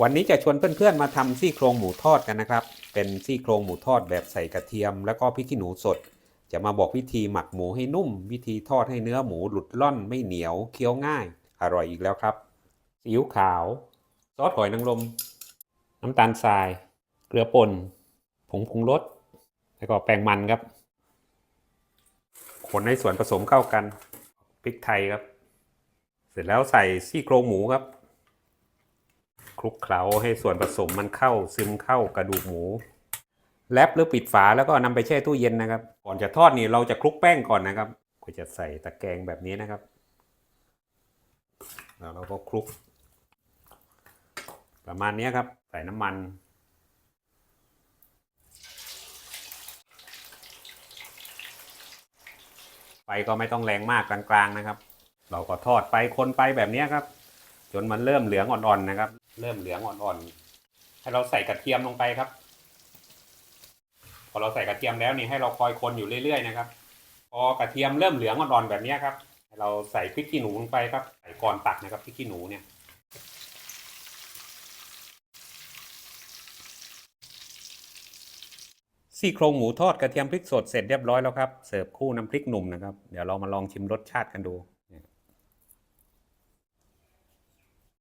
วันนี้จะชวนเพื่อนๆมาทำซี่โครงหมูทอดกันนะครับ เป็นซี่โครงหมูทอดแบบใส่กระเทียม แล้วก็พริกขี้หนูสด จะมาบอกวิธีหมักหมูให้นุ่ม วิธีทอดให้เนื้อหมูหลุดล่อนไม่เหนียวเคี้ยวง่าย อร่อยอีกแล้วครับซีอิ๊วขาว ซอสหอยนางรมน้ำตาลทราย เกลือป่นผงปรุงรสแล้วก็แป้งมันครับคนให้ส่วนผสมเข้ากันพริกไทยครับ เสร็จแล้วใส่ซี่โครงหมูครับ คลุกเคล้าให้ส่วนผสมมันเข้าซึมเข้ากระดูกหมูแรปหรือปิดฝาแล้วก็นำไปแช่ตู้เย็นนะครับ ก่อนจะทอดนี่เราจะคลุกแป้งก่อนนะครับก็จะใส่ตะแกรงแบบนี้นะครับ แล้วเราก็คลุก ประมาณนี้ครับ ใส่น้ำมัน ไฟก็ไม่ต้องแรงมากกลางๆนะครับ เราก็ทอดไปคนไปแบบนี้ครับ จนมันเริ่มเหลืองอ่อนๆนะครับ เริ่มเหลืองอ่อนๆ ให้เราใส่กระเทียมลงไปครับ พอเราใส่กระเทียมแล้วนี่ให้เราคอยคนอยู่เรื่อยๆนะครับ พอกระเทียมเริ่มเหลืองอ่อนๆแบบนี้ครับให้เราใส่พริกขี้หนูลงไปครับใส่ก่อนตักนะครับพริกขี้หนูเนี่ยซี่โครงหมูทอดกระเทียมพริกสดเสร็จเรียบร้อยแล้วครับ เสิร์ฟคู่น้ำพริกหนุ่มนะครับ เดี๋ยวเรามาลองชิมรสชาติกันดู